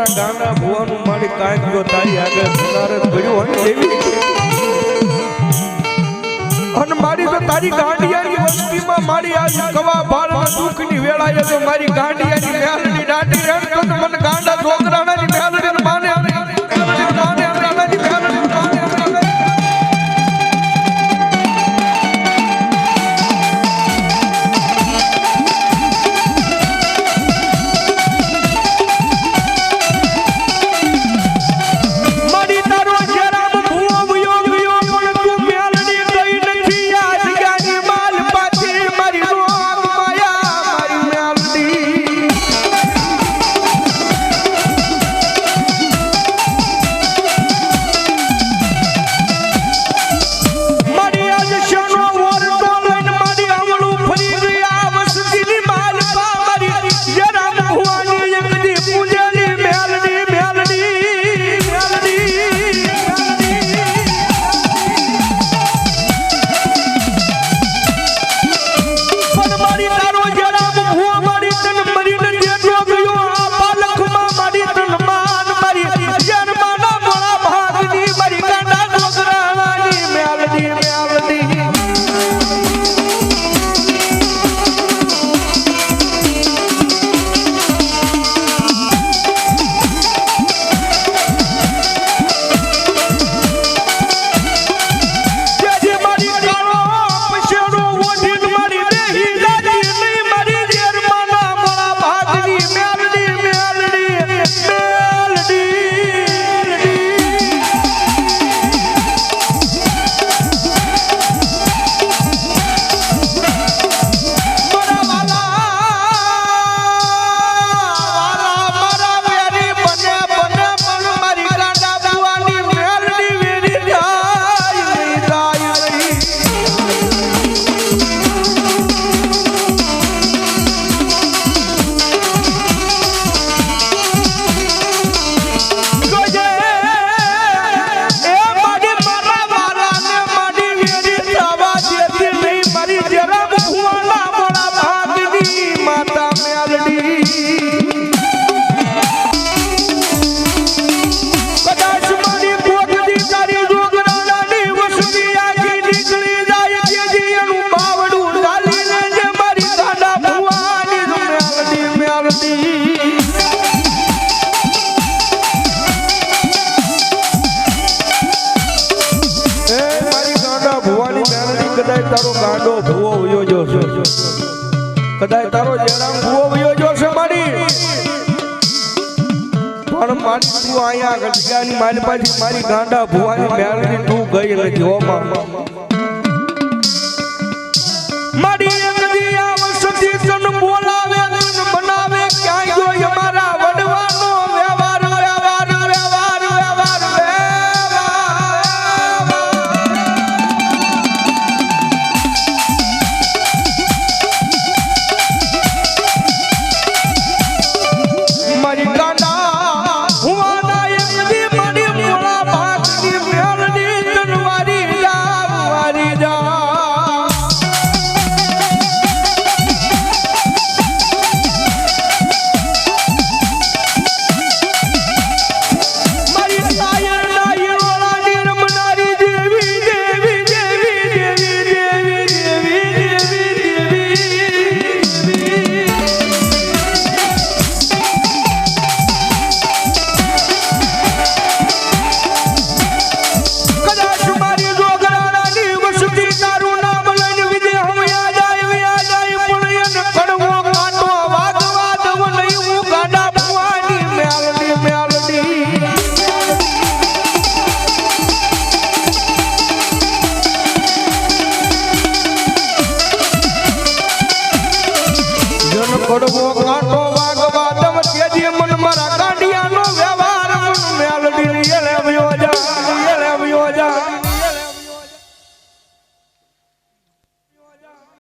મારા ગાના ભુવાનું મારી કાંઈક જો તારી આગળ સુનારે ભર્યો હોય મારી તો તારી ગાંડિયાની વસ્તીમાં મારી આ મારી ગાંડિયાની મેળની દાટી એમ તો મને ગાંડા કદાચ તારો ગાંડો ભૂવો વયો જો છે કદાચ તારો જયરામ ભૂવો વયો જો છે મારી પણ મારી તું અહીંયા ગઢિયાની મારી પાછી મારી ગાંડા ભૂવાની મેળવી તું ગઈ નથી, હો મારી ગોડબો કાંટો